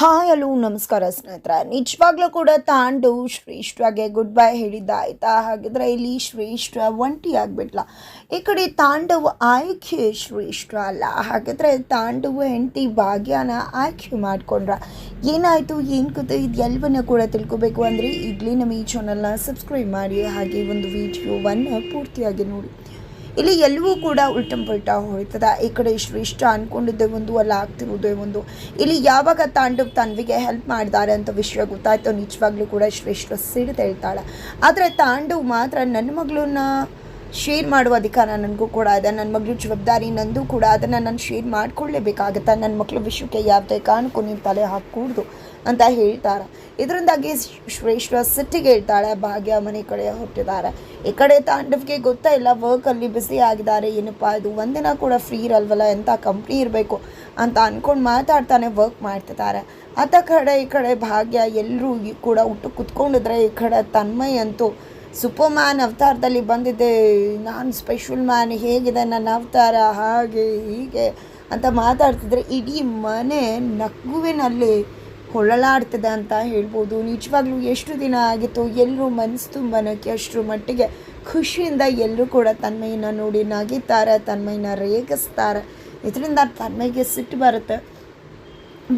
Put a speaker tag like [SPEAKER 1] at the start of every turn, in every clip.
[SPEAKER 1] Hi hello ನಮಸ್ಕಾರ ಸ್ನೇಹಿತರ. ನಿಜವಾಗ್ಲೂ ಕೂಡ ತಾಂಡು ಶ್ರೇಷ್ಠವಾಗೆ ಗುಡ್ ಬೈ ಹೇಳಿದ್ದ ಆಯ್ತಾ? ಹಾಗಿದ್ರೆ ಇಲ್ಲಿ ಶ್ರೇಷ್ಠ ಒಂಟಿ ಆಗ್ಬಿಟ್ಲ. ಈ ಕಡೆ ತಾಂಡವ ಆಯ್ಕೆ ಶ್ರೇಷ್ಠ ಅಲ್ಲ. ಹಾಗಿದ್ರೆ ತಾಂಡವ ಹೆಂಡತಿ ಭಾಗ್ಯನ ಆಯ್ಕೆ ಮಾಡ್ಕೊಂಡ್ರ. ಏನಾಯಿತು, ಏನು ಇದು ಎಲ್ಲವನ್ನ ಕೂಡ ತಿಳ್ಕೊಬೇಕು ಅಂದರೆ ಇಡ್ಲಿ ನಮ್ಮ ಈ ಚಾನಲ್ನ ಸಬ್ಸ್ಕ್ರೈಬ್ ಮಾಡಿ. ಹಾಗೆ ಒಂದು ವಿಡಿಯೋವನ್ನು ಪೂರ್ತಿಯಾಗಿ ನೋಡಿ. ಇಲ್ಲಿ ಎಲ್ಲವೂ ಕೂಡ ಉಲ್ಟಂ ಪಲ್ಟಾ ಹೋಯ್ತದ. ಈ ಕಡೆ ಶ್ರೇಷ್ಠ ಅನ್ಕೊಂಡಿದ್ದೆ ಒಂದು, ಅಲ್ಲ ಆಗ್ತಿರೋದೇ ಒಂದು. ಇಲ್ಲಿ ಯಾವಾಗ ತಾಂಡವ್ ತನ್ವಿಗೆ ಹೆಲ್ಪ್ ಮಾಡಿದ್ದಾರೆ ಅಂತ ವಿಷಯ ಗೊತ್ತಾಯ್ತು. ನಿಜವಾಗ್ಲೂ ಕೂಡ ಶ್ರೇಷ್ಠ ಸಿಡಿದು ಹೇಳ್ತಾಳೆ. ಆದರೆ ತಾಂಡವ್ ಮಾತ್ರ ನನ್ನ ಮಗಳನ್ನ ಶೇರ್ ಮಾಡುವ ಅಧಿಕಾರ ನನಗೂ ಕೂಡ ಇದೆ. ನನ್ನ ಮಗಳು ಜವಾಬ್ದಾರಿ ನಂದು ಕೂಡ. ಅದನ್ನು ನಾನು ಶೇರ್ ಮಾಡ್ಕೊಳ್ಳೇಬೇಕಾಗತ್ತೆ? ನನ್ನ ಮಕ್ಕಳು ವಿಷಯಕ್ಕೆ ಯಾವುದೇ ಕಾರಣಕ್ಕೂ ನೀವು ತಲೆ ಹಾಕೂಡ್ದು ಅಂತ ಹೇಳ್ತಾರೆ. ಇದರಿಂದಾಗಿ ಶ್ರೇಷ್ಠ ಸಿಟ್ಟಿಗೆ ಹೇಳ್ತಾಳೆ ಭಾಗ್ಯ ಮನೆ ಕಡೆ ಹೊರಟಿದ್ದಾರೆ. ಈ ಕಡೆ ತಾಂಡವ್ಗೆ ಗೊತ್ತಾ ಇಲ್ಲ ವರ್ಕಲ್ಲಿ ಬ್ಯುಸಿ ಆಗಿದ್ದಾರೆ. ಏನಪ್ಪ ಇದು, ಒಂದಿನ ಕೂಡ ಫ್ರೀ ಇರಲ್ವಲ್ಲ ಎಂಥ ಕಂಪ್ನಿ ಇರಬೇಕು ಅಂತ ಅಂದ್ಕೊಂಡು ಮಾತಾಡ್ತಾನೆ ವರ್ಕ್ ಮಾಡ್ತಿದ್ದಾರೆ. ಆತ ಕಡೆ, ಈ ಕಡೆ ಭಾಗ್ಯ ಎಲ್ಲರೂ ಕೂಡ ಹುಟ್ಟು ಕುತ್ಕೊಂಡಿದ್ರೆ, ಈ ಕಡೆ ತನ್ಮಯ್ ಅಂತೂ ಸೂಪರ್ ಮ್ಯಾನ್ ಅವತಾರದಲ್ಲಿ ಬಂದಿದ್ದೆ. ನಾನು ಸ್ಪೆಷಲ್ ಮ್ಯಾನ್ ಹೇಗಿದೆ, ನನ್ನ ಅವತಾರ ಹಾಗೆ ಹೀಗೆ ಅಂತ ಮಾತಾಡ್ತಿದ್ರೆ, ಇಡೀ ಮನೆ ನಗುವಿನಲ್ಲಿ ಹೊಳಲಾಡ್ತದೆ ಅಂತ ಹೇಳ್ಬೋದು. ನಿಜವಾಗ್ಲೂ ಎಷ್ಟು ದಿನ ಆಗಿತ್ತು ಎಲ್ಲರೂ ಮನಸ್ಸು ತುಂಬನಕ್ಕೆ ಅಷ್ಟರ ಮಟ್ಟಿಗೆ ಖುಷಿಯಿಂದ ಎಲ್ಲರೂ ಕೂಡ ತನ್ಮಯ್ಯನ ನೋಡಿ ನಗಿತಾರೆ, ತನ್ಮಯ್ಯನ ರೇಗಿಸ್ತಾರೆ. ಇದರಿಂದ ತನ್ಮಯ್ಯಗೆ ಸಿಟ್ಟು ಬರುತ್ತೆ.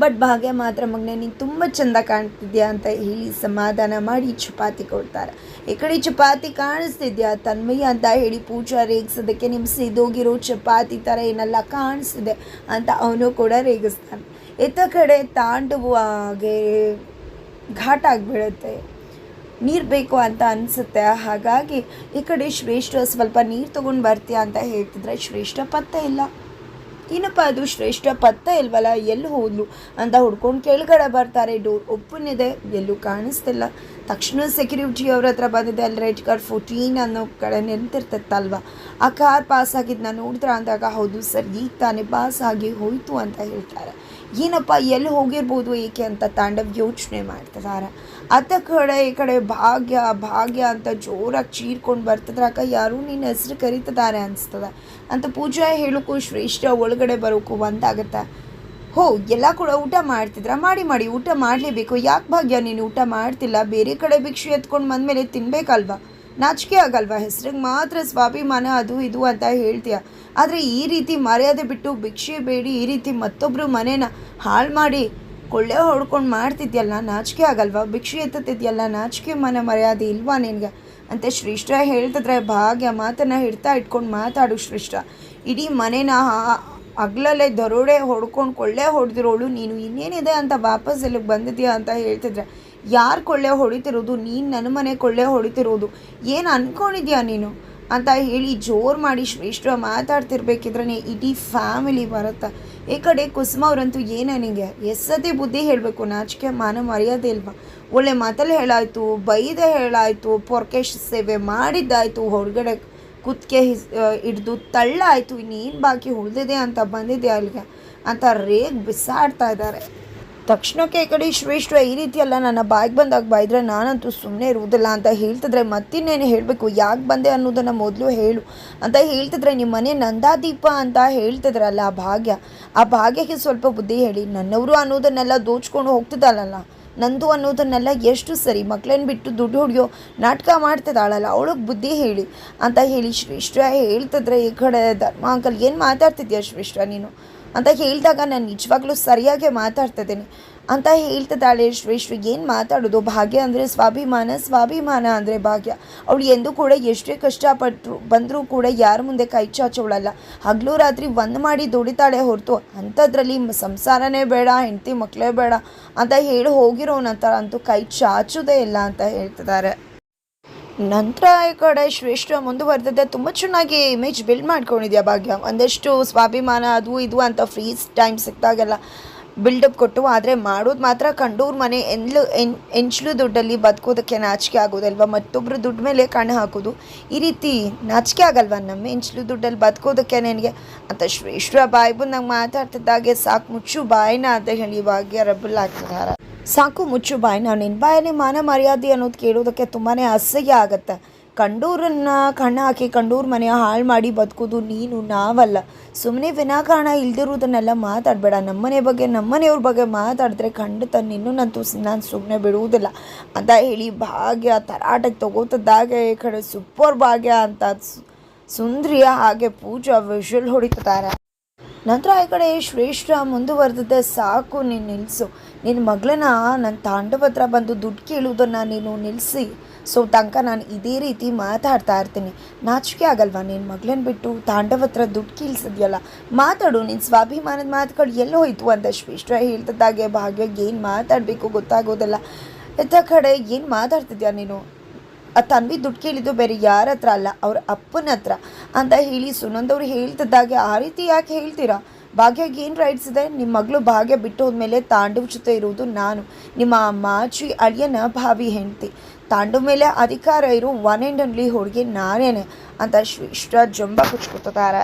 [SPEAKER 1] ಬಟ್ ಭಾಗ್ಯ ಮಾತ್ರ ಮಗನೇ, ನೀನು ತುಂಬ ಚೆಂದ ಕಾಣ್ತಿದ್ಯಾ ಅಂತ ಹೇಳಿ ಸಮಾಧಾನ ಮಾಡಿ ಚಪಾತಿ ಕೊಡ್ತಾರೆ. ಈ ಕಡೆ ಚಪಾತಿ ಕಾಣಿಸ್ತಿದ್ಯಾ ತನ್ಮಯ್ಯ ಅಂತ ಹೇಳಿ ಪೂಜಾ ರೇಗಿಸೋದಕ್ಕೆ ನಿಮ್ಮ ಸಿದೋಗಿರೋ ಚಪಾತಿ ಥರ ಏನೆಲ್ಲ ಕಾಣಿಸ್ತಿದೆ ಅಂತ ಅವನು ಕೂಡ ರೇಗಿಸ್ತಾನೆ. ಇತ್ತ ಕಡೆ ತಾಂಡುವಾಗೆ ಘಾಟ್ ಆಗಿಬಿಡುತ್ತೆ. ನೀರು ಬೇಕು ಅಂತ ಅನಿಸುತ್ತೆ. ಹಾಗಾಗಿ ಈ ಕಡೆ ಶ್ರೇಷ್ಠ ಸ್ವಲ್ಪ ನೀರು ತೊಗೊಂಡು ಬರ್ತೀಯ ಅಂತ ಹೇಳ್ತಿದ್ರೆ ಶ್ರೇಷ್ಠ ಪತ್ತೆ ಇಲ್ಲ. ಏನಪ್ಪ ಅದು ಶ್ರೇಷ್ಠ ಪತ್ತೆ ಇಲ್ವಲ್ಲ? ಎಲ್ಲಿ ಹೋದ್ಲು ಅಂತ ಹುಡ್ಕೊಂಡು ಕೆಳಗಡೆ ಬರ್ತಾರೆ. ಡೋರ್ ಓಪನ್ ಎಲ್ಲೂ ಕಾಣಿಸ್ತಿಲ್ಲ. ತಕ್ಷಣ ಸೆಕ್ಯೂರಿಟಿ ಅವ್ರ ಹತ್ರ ಬಂದಿದೆ. ಅಲ್ಲಿ ರೆಡ್ ಕಾರ್ ಫೋರ್ಟೀನ್ ಅನ್ನೋ ಕಡೆ ನಿಂತಿರ್ತೈತಲ್ವ ಆ ಕಾರ್ ಪಾಸ್ ಆಗಿದ್ದು ನೋಡಿದ್ರೆ ಅಂದಾಗ, ಹೌದು ಸರ್, ಈಗ ತಾನೇ ಪಾಸ್ ಆಗಿ ಹೋಯಿತು ಅಂತ ಹೇಳ್ತಾರೆ. ಏನಪ್ಪ, ಎಲ್ಲಿ ಹೋಗಿರ್ಬೋದು ಏಕೆ ಅಂತ ತಾಂಡವ್ ಯೋಚನೆ ಮಾಡ್ತಿದ್ದಾರೆ ಅತ್ತ ಕಡೆ, ಈ ಕಡೆ ಭಾಗ್ಯ ಭಾಗ್ಯ ಅಂತ ಜೋರಾಗಿ ಚೀರ್ಕೊಂಡು ಬರ್ತದ್ರಕ್ಕ ಅಕ್ಕ ಯಾರು ನಿನ್ನ ಹೆಸರು ಕರೀತಿದ್ದಾರೆ ಅನಿಸ್ತದೆ. ಅಂತ ಪೂಜಾ ಹೇಳೋಕ್ಕೂ ಶ್ರೇಷ್ಠ ಒಳಗಡೆ ಬರೋಕ್ಕೂ ಒಂದಾಗತ್ತೆ. ಹೋ, ಎಲ್ಲ ಕೂಡ ಊಟ ಮಾಡ್ತಿದ್ರ? ಮಾಡಿ ಮಾಡಿ, ಊಟ ಮಾಡಲೇಬೇಕು. ಯಾಕೆ ಭಾಗ್ಯ, ನೀನು ಊಟ ಮಾಡ್ತಿಲ್ಲ? ಬೇರೆ ಕಡೆ ಭಿಕ್ಷೆ ಎತ್ಕೊಂಡು ಬಂದಮೇಲೆ ತಿನ್ಬೇಕಲ್ವಾ? ನಾಚಿಕೆ ಆಗಲ್ವಾ? ಹೆಸ್ರಿಗೆ ಮಾತ್ರ ಸ್ವಾಭಿಮಾನ ಅದು ಇದು ಅಂತ ಹೇಳ್ತೀಯ. ಆದರೆ ಈ ರೀತಿ ಮರ್ಯಾದೆ ಬಿಟ್ಟು ಭಿಕ್ಷೆ ಬೇಡಿ, ಈ ರೀತಿ ಮತ್ತೊಬ್ಬರು ಮನೇನ ಹಾಳು ಮಾಡಿ ಕೊಳ್ಳೆ ಹೊಡ್ಕೊಂಡು ಮಾಡ್ತಿದ್ಯಲ್ಲ, ನಾಚಿಕೆ ಆಗಲ್ವಾ? ಭಿಕ್ಷೆ ಎತ್ತುತ್ತಿದ್ಯಲ್ಲ, ನಾಚಿಕೆ ಮನ ಮರ್ಯಾದೆ ಇಲ್ವಾ ನಿನಗೆ? ಅಂತ ಶ್ರೇಷ್ಠ ಹೇಳ್ತಿದ್ರೆ ಭಾಗ್ಯ ಮಾತನ್ನು ಹಿಡ್ತಾ ಇಟ್ಕೊಂಡು ಮಾತಾಡು ಶ್ರೇಷ್ಠ. ಇಡೀ ಮನೇನ ಅಗ್ಲಲ್ಲೇ ದರೋಡೆ ಹೊಡ್ಕೊಂಡು ಕೊಳ್ಳೆ ಹೊಡೆದಿರೋಳು, ನೀನು ಇನ್ನೇನಿದೆ ಅಂತ ವಾಪಸ್ ಇಲ್ಲಿಗೆ ಬಂದಿದ್ಯಾ ಅಂತ ಹೇಳ್ತಿದ್ರೆ, ಯಾರು ಕೊಳ್ಳೆ ಹೊಡಿತಿರೋದು? ನೀನು ನನ್ನ ಮನೆ ಕೊಳ್ಳೆ ಹೊಡಿತಿರೋದು. ಏನು ಅಂದ್ಕೊಂಡಿದ್ಯಾ ನೀನು? ಅಂತ ಹೇಳಿ ಜೋರು ಮಾಡಿ ಶ್ರೇಷ್ಠ ಮಾತಾಡ್ತಿರ್ಬೇಕಿದ್ರೆ ಇಡೀ ಫ್ಯಾಮಿಲಿ ಬರುತ್ತೆ. ಈ ಕಡೆ ಕುಸುಮ ಅವರಂತೂ ಏನೇ ನಿಂಗೆ? ಎಸ್ಸತಿ ಬುದ್ಧಿ ಹೇಳಬೇಕು, ನಾಚಿಕೆ, ಮಾನ ಮರ್ಯಾದೆ ಇಲ್ವಾ? ಒಳ್ಳೆ ಮಾತಲ್ಲಿ ಹೇಳಾಯಿತು, ಬೈದೆ ಹೇಳಾಯಿತು, ಪೊರ್ಕೆಶ್ ಸೇವೆ ಮಾಡಿದ್ದಾಯಿತು, ಹೊರಗಡೆ ಕುತ್ತಿಗೆ ಹಿಸ್ ಹಿಡ್ದು ತಳ್ಳಾಯಿತು ಇನ್ನೇನು ಬಾಕಿ ಉಳಿದಿದೆ ಅಂತ ಬಂದಿದೆ ಅಲ್ಲಿಗೆ ಅಂತ ರೇಗ್ ಬಿಸಾಡ್ತಾ ಇದ್ದಾರೆ. ತಕ್ಷಣಕ್ಕೆ ಈ ಕಡೆ ಶ್ರೇಷ್ಠ ಈ ರೀತಿಯೆಲ್ಲ ನನ್ನ ಬಾಯಿಗೆ ಬಂದಾಗ ಬಾಯಿದ್ರೆ ನಾನಂತೂ ಸುಮ್ಮನೆ ಇರುವುದಿಲ್ಲ ಅಂತ ಹೇಳ್ತಿದ್ರೆ ಮತ್ತಿನ್ನೇನು ಹೇಳಬೇಕು? ಯಾಕೆ ಬಂದೆ ಅನ್ನೋದನ್ನು ಮೊದಲು ಹೇಳು ಅಂತ ಹೇಳ್ತಿದ್ರೆ ನಿಮ್ಮ ಮನೆ ನಂದಾದೀಪ ಅಂತ ಹೇಳ್ತಿದ್ರಲ್ಲ ಆ ಭಾಗ್ಯ. ಆ ಭಾಗ್ಯಕ್ಕೆ ಸ್ವಲ್ಪ ಬುದ್ಧಿ ಹೇಳಿ, ನನ್ನವರು ಅನ್ನೋದನ್ನೆಲ್ಲ ದೋಚ್ಕೊಂಡು ಹೋಗ್ತಿದ್ದಲ್ಲ ನಂದು ಅನ್ನೋದನ್ನೆಲ್ಲ ಎಷ್ಟು ಸರಿ ಮಕ್ಕಳನ್ನ ಬಿಟ್ಟು ದುಡ್ಡು ಹೊಡೆಯೋ ನಾಟಕ ಮಾಡ್ತಿದ್ದಾಳಲ್ಲ, ಅವಳಿಗೆ ಬುದ್ಧಿ ಹೇಳಿ ಅಂತ ಹೇಳಿ ಶ್ರೇಷ್ಠ ಹೇಳ್ತಿದ್ರೆ ಈ ಕಡೆ ಧರ್ಮ ಅಂಕಲ್ ಏನು ಮಾತಾಡ್ತಿದ್ಯಾ ಶ್ರೇಷ್ಠ ನೀನು? ಅಂತ ಹೇಳಿದಾಗ ನಾನು ನಿಜವಾಗ್ಲೂ ಸರಿಯಾಗಿ ಮಾತಾಡ್ತಿದ್ದೀನಿ. ಅಂತ ಹೇಳ್ತಿದ್ದಾಳೆ ಶ್ರೇಷ್ಠ ಏನು ಮಾತಾಡೋದು? ಭಾಗ್ಯ ಅಂದರೆ ಸ್ವಾಭಿಮಾನ ಸ್ವಾಭಿಮಾನ ಅಂದರೆ ಭಾಗ್ಯ. ಅವಳು ಎಂದೂ ಕೂಡ ಎಷ್ಟೇ ಕಷ್ಟಪಟ್ಟರು ಬಂದರೂ ಕೂಡ ಯಾರ ಮುಂದೆ ಕೈ ಚಾಚೋಳಲ್ಲ ಹಗಲು ರಾತ್ರಿ ಒಂದು ಮಾಡಿ ದುಡಿತಾಳೆ ಹೊರತು ಅಂಥದ್ರಲ್ಲಿ ಸಂಸಾರನೇ ಬೇಡ, ಹೆಂಡತಿ ಮಕ್ಕಳೇ ಬೇಡ ಅಂತ ಹೇಳಿ ಹೋಗಿರೋ ನಂತರ ಅಂತೂ ಕೈ ಚಾಚೋದೇ ಇಲ್ಲ ಅಂತ ಹೇಳ್ತಿದ್ದಾರೆ. ನಂತರ ಈ ಕಡೆ ಶ್ರೇಷ್ಠ ಮುಂದುವರೆದಿದ್ದೆ ತುಂಬ ಚೆನ್ನಾಗಿ ಇಮೇಜ್ ಬಿಲ್ಡ್ ಮಾಡ್ಕೊಂಡಿದ್ಯಾ ಭಾಗ್ಯ? ಒಂದಷ್ಟು ಸ್ವಾಭಿಮಾನ, ಅದು ಇದು ಅಂತ ಫ್ರೀ ಟೈಮ್ ಸಿಕ್ಕಿದಾಗೆಲ್ಲ ಬಿಲ್ಡಪ್ ಕೊಟ್ಟು, ಆದರೆ ಮಾಡೋದು ಮಾತ್ರ ಕಂಡೂರ್ ಮನೆ ಎಂದ್ಲು, ಎನ್, ಎಂಚ್ಲು ದುಡ್ಡಲ್ಲಿ ಬದುಕೋದಕ್ಕೆ ನಾಚಿಕೆ ಆಗೋದಲ್ವಾ? ಮತ್ತೊಬ್ಬರು ದುಡ್ಡು ಮೇಲೆ ಕಣ್ಣು ಹಾಕೋದು ಈ ರೀತಿ ನಾಚಿಕೆ ಆಗಲ್ವಾ ನಮ್ಮ ಎಂಚ್ಲು ದುಡ್ಡಲ್ಲಿ ಬದುಕೋದಕ್ಕೆ ನನಗೆ? ಅಂತ ಶ್ರೇಷ್ಠ ಬಾಯಿ ನಂಗೆ ಮಾತಾಡ್ತಿದ್ದಾಗೆ ಸಾಕು, ಮುಚ್ಚು ಬಾಯಿನ ಅಂತ ಹೇಳಿ ಇವಾಗ ರಬ್ಬಲ್ ಹಾಕಿದ್ದಾರೆ ಸಾಕು, ಮುಚ್ಚು ಬಾಯಿ ನಿನ್ನ ಬಾಯಲ್ಲಿ ಮಾನ ಮರ್ಯಾದೆ ಅನ್ನೋದು ಕೇಳೋದಕ್ಕೆ ತುಂಬಾ ಅಸಹ್ಯ ಆಗುತ್ತೆ. ಕಂಡೂರನ್ನ ಕಣ್ಣು ಹಾಕಿ ಕಂಡೂರ್ ಮನೆಯ ಹಾಳು ಮಾಡಿ ಬದುಕೋದು ನೀನು ನಾವಲ್ಲ. ಸುಮ್ಮನೆ ವಿನಾಕಾರಣ ಇಲ್ದಿರೋದನ್ನೆಲ್ಲ ಮಾತಾಡಬೇಡ. ನಮ್ಮನೆ ಬಗ್ಗೆ, ನಮ್ಮನೆಯವ್ರ ಬಗ್ಗೆ ಮಾತಾಡಿದ್ರೆ ಖಂಡಿತ ನಿನ್ನನ್ನಂತೂ ನಾನು ಸುಮ್ಮನೆ ಬಿಡುವುದಿಲ್ಲ. ಅಂತ ಹೇಳಿ ಭಾಗ್ಯ ತರಾಟಕ್ಕೆ ತಗೋತದ್ದಾಗೆ ಈ ಕಡೆ ಸೂಪರ್ ಭಾಗ್ಯ ಅಂತ ಸುಂದ್ರಿಯ ಹಾಗೆ ಪೂಜಾ ವಿಶ್ವಲ್ ಹೊಡಿತಾರೆ ನಂತರ ಈ ಕಡೆ ಶ್ರೇಷ್ಠ ಮುಂದುವರೆದಿದ್ದೆ. ಸಾಕು, ನೀನು ನಿಲ್ಲಿಸು ನಿನ್ನ ಮಗಳನ್ನ ನನ್ನ ತಾಂಡವ ಹತ್ರ ಬಂದು ದುಡ್ಡು ಕೇಳುವುದನ್ನು ನೀನು ನಿಲ್ಲಿಸಿ ಸೊ ತನಕ ನಾನು ಇದೇ ರೀತಿ ಮಾತಾಡ್ತಾ ಇರ್ತೀನಿ. ನಾಚಿಕೆ ಆಗಲ್ವಾ ನಿನ್ನ ಮಗಳನ್ನ ಬಿಟ್ಟು? ತಾಂಡವ ಹತ್ರ ದುಡ್ಡು ಕೀಳ್ಸಿದ್ಯಲ್ಲ? ಮಾತಾಡು ನಿನ್ನ ಸ್ವಾಭಿಮಾನದ ಮಾತುಗಳು ಎಲ್ಲ ಹೋಯ್ತು. ಅಂತ ಶ್ರೇಷ್ಠ ಹೇಳ್ತಿದ್ದಾಗೆ ಭಾಗ್ಯಕ್ಕೆ ಏನು ಮಾತಾಡಬೇಕು ಗೊತ್ತಾಗೋದಲ್ಲ. ಇತ್ತ ಕಡೆ ಏನು ಮಾತಾಡ್ತಿದ್ಯಾ ನೀನು? ಆ ತನ್ವಿ ದುಡ್ಡು ಕೇಳಿದ್ದು ಬೇರೆ ಯಾರ ಹತ್ರ ಅಲ್ಲ, ಅವ್ರ ಅಪ್ಪನ ಹತ್ರ. ಅಂತ ಹೇಳಿ ಸುನಂದವ್ರು ಹೇಳ್ತಿದ್ದಾಗೆ, ಆ ರೀತಿ ಯಾಕೆ ಹೇಳ್ತೀರಾ? ಭಾಗ್ಯಗೆ ಏನು ರೈಟ್ಸ್ ಇದೆ? ನಿಮ್ಮ ಮಗಳು ಭಾಗ್ಯ ಬಿಟ್ಟು ಹೋದ್ಮೇಲೆ ತಾಂಡವ ಜೊತೆ ಇರೋದು ನಾನು. ನಿಮ್ಮ ಮಾಜಿ ಅಳಿಯನ ಭಾವಿ ಹೆಂಡತಿ. ತಾಂಡವ್ ಮೇಲೆ ಅಧಿಕಾರ ಇರೋ ಒನ್ ಆ್ಯಂಡ್ ಒನ್ಲಿ ಹುಡುಗಿ ನಾನೇನೆ ಅಂತ ಶ್ರೇಷ್ಠ ಜಂಬ ಕುಚ್ಕೊತಾರೆ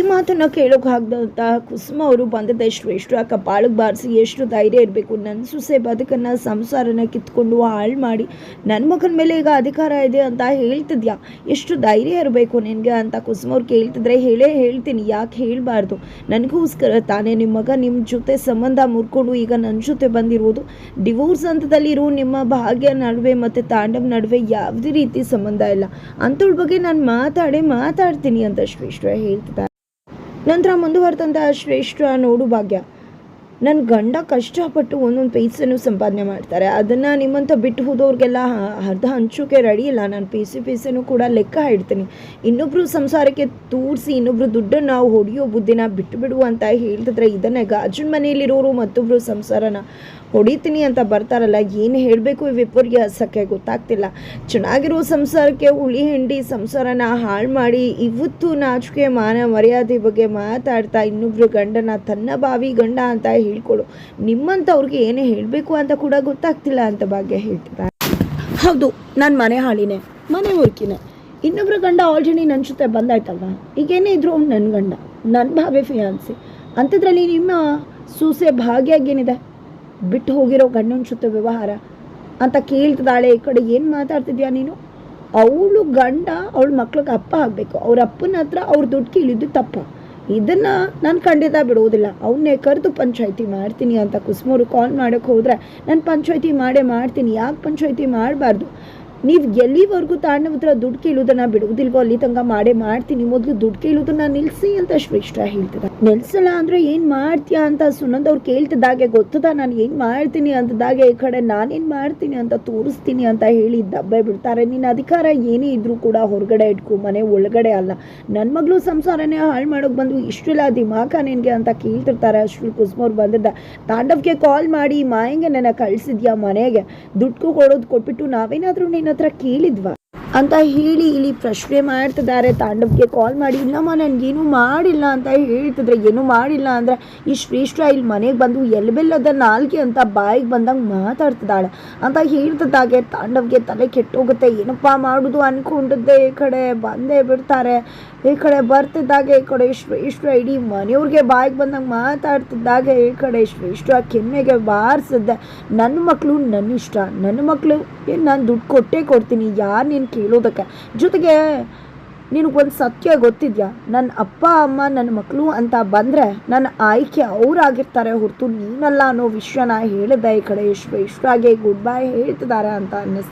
[SPEAKER 1] ಈ ಮಾತನ್ನ ಕೇಳೋಕೆ ಆಗ್ದಂತ ಕುಸುಮ ಅವರು ಬಂದದ ಶ್ರೇಷ್ಠ ಕಪಾಳಕ್ಕೆ ಬಾರಿಸಿ ಎಷ್ಟು ಧೈರ್ಯ ಇರಬೇಕು. ನನ್ನ ಸೊಸೆ ಬದುಕನ್ನ, ಸಂಸಾರನ ಕಿತ್ಕೊಂಡು ಹಾಳು ಮಾಡಿ ನನ್ನ ಮಗನ ಮೇಲೆ ಈಗ ಅಧಿಕಾರ ಇದೆ ಅಂತ ಹೇಳ್ತಿದ್ಯಾ? ಎಷ್ಟು ಧೈರ್ಯ ಇರಬೇಕು ನಿನಗೆ ಅಂತ ಕುಸುಮ ಅವ್ರು ಕೇಳ್ತಿದ್ರೆ ಹೇಳೇ ಹೇಳ್ತೀನಿ, ಯಾಕೆ ಹೇಳಬಾರ್ದು? ನನಗೋಸ್ಕರ ತಾನೇ ನಿಮ್ಮ ಮಗ ನಿಮ್ಮ ಜೊತೆ ಸಂಬಂಧ ಮುರ್ಕೊಂಡು ಈಗ ನನ್ನ ಜೊತೆ ಬಂದಿರುವುದು ಡಿವೋರ್ಸ್ ಹಂತದಲ್ಲಿರೋ ನಿಮ್ಮ ಭಾಗ್ಯ ನಡುವೆ ಮತ್ತು ತಾಂಡವ್ ನಡುವೆ ಯಾವುದೇ ರೀತಿ ಸಂಬಂಧ ಇಲ್ಲ. ಅಂಥವ್ಳ ಬಗ್ಗೆ ನಾನು ಮಾತಾಡೇ ಮಾತಾಡ್ತೀನಿ ಅಂತ ಶ್ರೇಷ್ಠ ಹೇಳ್ತಿದ್ದಾರೆ ನಂತರ ಮುಂದುವರೆದಂತಹ ಶ್ರೇಷ್ಠ ನೋಡು ಭಾಗ್ಯ. ನನ್ನ ಗಂಡ ಕಷ್ಟಪಟ್ಟು ಒಂದೊಂದು ಪೇಸನ್ನು ಸಂಪಾದನೆ ಮಾಡ್ತಾರೆ. ಅದನ್ನು ನಿಮ್ಮಂತ ಬಿಟ್ಟು ಹೋದವ್ರಿಗೆಲ್ಲ ಅರ್ಧ ಹಂಚೋಕೆ ರೆಡಿ ಇಲ್ಲ. ನಾನು ಪೇಸಿ ಪೇಸನ್ನು ಕೂಡ ಲೆಕ್ಕ ಇಡ್ತೀನಿ. ಇನ್ನೊಬ್ಬರು ಸಂಸಾರಕ್ಕೆ ತೂರಿಸಿ ಇನ್ನೊಬ್ರು ದುಡ್ಡನ್ನು ನಾವು ಹೊಡೆಯೋ ಬುದ್ಧಿನ ಬಿಟ್ಟು ಬಿಡು ಅಂತ ಹೇಳ್ತಿದ್ರೆ ಇದನ್ನೇ. ಗಾಜಿನ ಮನೆಯಲ್ಲಿರೋರು ಮತ್ತೊಬ್ಬರು ಸಂಸಾರನ ಹೊಡಿತೀನಿ ಅಂತ ಬರ್ತಾರಲ್ಲ, ಏನು ಹೇಳಬೇಕು ಈ ವಿಪರ್ಯಾಸಕ್ಕೆ ಗೊತ್ತಾಗ್ತಿಲ್ಲ. ಚೆನ್ನಾಗಿರೋ ಸಂಸಾರಕ್ಕೆ ಹುಳಿ ಹಿಂಡಿ ಸಂಸಾರನ ಹಾಳು ಮಾಡಿ ಇವತ್ತು ನಾಚಿಕೆ ಮಾನ ಮರ್ಯಾದೆ ಬಗ್ಗೆ ಮಾತಾಡ್ತಾ ಇನ್ನೊಬ್ರು ಗಂಡನ ತನ್ನ ಬಾವಿ ಗಂಡ ಅಂತ ಹೇಳ್ಕೊಡು. ನಿಮ್ಮಂಥವ್ರಿಗೆ ಏನೇ ಹೇಳಬೇಕು ಅಂತ ಕೂಡ ಗೊತ್ತಾಗ್ತಿಲ್ಲ ಅಂತ ಭಾಗ್ಯ ಹೇಳ್ತಿದ್ದಾರೆ ಹೌದು, ನಾನು ಮನೆ ಹಾಳಿನೇ, ಮನೆ ಹುರ್ಕಿನೇ ಇನ್ನೊಬ್ರ ಗಂಡ ಆಲ್ರೆಡಿ ನನ್ನ ಜೊತೆ ಬಂದಾಯ್ತಲ್ವ? ಈಗೇನೇ ಇದ್ರು ನನ್ನ ಗಂಡ ನನ್ನ ಭಾವೆ ಫಿಯಾನ್ಸಿ ಅಂಥದ್ರಲ್ಲಿ ನಿಮ್ಮ ಸೂಸೆ ಭಾಗ್ಯಾಗೇನಿದೆ ಬಿಟ್ಟು ಹೋಗಿರೋ ಗಂಡನ ಜೊತೆ ವ್ಯವಹಾರ ಅಂತ ಕೇಳ್ತಿದ್ದಾಳೆ, ಈ ಕಡೆ ಏನು ಮಾತಾಡ್ತಿದ್ಯಾ ನೀನು? ಅವಳು ಗಂಡ, ಅವಳ ಮಕ್ಳಿಗೆ ಅಪ್ಪ ಆಗಬೇಕು. ಅವ್ರ ಅಪ್ಪನ ಹತ್ರ ಅವ್ರ ದುಡ್ಡು ಕೇಳಿದ್ದು ತಪ್ಪು. ಇದನ್ನ ನಾನು ಖಂಡಿತ ಬಿಡೋದಿಲ್ಲ ಅವನ್ನೇ ಕರೆದು ಪಂಚಾಯಿತಿ ಮಾಡ್ತೀನಿ ಅಂತ ಕುಸುಮರು ಕಾಲ್ ಮಾಡೋಕ್ಕೆ ಹೋದರೆ, ನಾನು ಪಂಚಾಯಿತಿ ಮಾಡೇ ಮಾಡ್ತೀನಿ. ಯಾಕೆ ಪಂಚಾಯಿತಿ ಮಾಡಬಾರ್ದು? ನೀವು ಎಲ್ಲಿವರೆಗೂ ತಾಣ ಹತ್ರ ದುಡ್ಡು ಕೇಳೋದನ್ನ ಬಿಡುವುದಿಲ್ವೋ, ಅಲ್ಲಿ ತನಕ ಮಾಡೇ ಮಾಡ್ತೀನಿ, ಮೊದಲು ದುಡ್ಡು ಕೇಳೋದನ್ನ ನಿಲ್ಲಿಸಿ ಅಂತ ಶ್ರೇಷ್ಠ ಹೇಳ್ತದ ನಿಲ್ಸಲ್ಲ ಅಂದ್ರೆ ಏನು ಮಾಡ್ತೀಯಾ ಅಂತ ಸುನಂದ್ ಅವ್ರು ಕೇಳ್ತಿದ್ದಾಗೆ ಗೊತ್ತದ? ನಾನು ಏನು ಮಾಡ್ತೀನಿ ಅಂತದಾಗೆ ಈ ಕಡೆ ನಾನೇನು ಮಾಡ್ತೀನಿ ಅಂತ ತೋರಿಸ್ತೀನಿ ಅಂತ ಹೇಳಿ ದಬ್ಬೆ ಬಿಡ್ತಾರೆ. ನಿನ್ನ ಅಧಿಕಾರ ಏನೇ ಇದ್ರೂ ಕೂಡ ಹೊರಗಡೆ ಇಟ್ಕೊ, ಮನೆ ಒಳಗಡೆ ಅಲ್ಲ. ನನ್ನ ಮಗಳು ಸಂಸಾರನೇ ಹಾಳು ಮಾಡೋಕೆ ಬಂದು ಇಷ್ಟೆಲ್ಲ ದಿಮಾಕ ನಿನಗೆ ಅಂತ ಕೇಳ್ತಿರ್ತಾರೆ ಅಷ್ಟು ಕುಸುಮವ್ರು ಬಂದಿದ್ದ. ತಾಂಡವ್ಗೆ ಕಾಲ್ ಮಾಡಿ, ಮಾಯಂಗೆ ನನ್ನ ಕಳ್ಸಿದ್ಯಾ ಮನೆಗೆ? ದುಡ್ಡು ಕೊಡೋದು ಕೊಟ್ಬಿಟ್ಟು ನಾವೇನಾದರೂ ನಿನ್ನ ಹತ್ರ ಕೇಳಿದ್ವಾ? ಅಂತ ಹೇಳಿ ಇಲ್ಲಿ ಪ್ರಶ್ನೆ ಮಾಡ್ತಿದ್ದಾರೆ. ತಾಂಡವ್ಗೆ ಕಾಲ್ ಮಾಡಿ ಇಲ್ಲಮ್ಮ ನನಗೇನು ಮಾಡಿಲ್ಲ ಅಂತ ಹೇಳ್ತಿದ್ರೆ ಏನು ಮಾಡಿಲ್ಲ ಅಂದರೆ ಈ ಶ್ರೇಷ್ಠ ಇಲ್ಲಿ ಮನೆಗೆ ಬಂದು ಎಲ್ಬೆಲ್ಲದ ನಾಲ್ಗೆ ಅಂತ ಬಾಯಿಗೆ ಬಂದಂಗೆ ಮಾತಾಡ್ತಿದ್ದಾಳೆ. ಅಂತ ಹೇಳ್ತಿದ್ದಾಗೆ. ತಾಂಡವ್ಗೆ ತಲೆ ಕೆಟ್ಟೋಗುತ್ತೆ. ಏನಪ್ಪ ಮಾಡೋದು? ಅನ್ಕೊಂಡಿದ್ದೆ. ಈ ಕಡೆ ಬಂದೇ ಬಿಡ್ತಾರೆ. ಈ ಕಡೆ ಬರ್ತಿದ್ದಾಗೆ, ಈ ಕಡೆ ಶ್ರೇಷ್ಠ ಇಡೀ ಮನೆಯವ್ರಿಗೆ ಬಾಯಿಗೆ ಬಂದಂಗೆ ಮಾತಾಡ್ತಿದ್ದಾಗೆ. ಈ ಕಡೆ ಶ್ರೇಷ್ಠ ಕೆಮ್ಮೆಗೆ ಬಾರಿಸಿದ್ದೆ. ನನ್ನ ಮಕ್ಕಳು ನನ್ನ ಇಷ್ಟ ನನ್ನ ಮಕ್ಕಳು ಏನು ನಾನು ದುಡ್ಡು ಕೊಟ್ಟೇ ಕೊಡ್ತೀನಿ. ಯಾರು ನೀನು ಕೇಳೋದಕ್ಕೆ ಜೊತೆಗೆ ನಿನಗೊಂದು ಸತ್ಯ ಗೊತ್ತಿದ್ಯಾ? ನನ್ನ ಅಪ್ಪ, ಅಮ್ಮ ನನ್ನ ಮಕ್ಕಳು ಅಂತ ಬಂದರೆ ನನ್ನ ಆಯ್ಕೆ ಅವರಾಗಿರ್ತಾರೆ ಹೊರತು ನೀನಲ್ಲ ಅನ್ನೋ ವಿಷಯನ ಹೇಳಿದೆ ಈ ಕಡೆ ಶ್ರೇಷ್ಠಾಗೆ ಗುಡ್ ಬೈ ಹೇಳ್ತಿದ್ದಾರೆ ಅಂತ ಅನ್ನಿಸ್ತು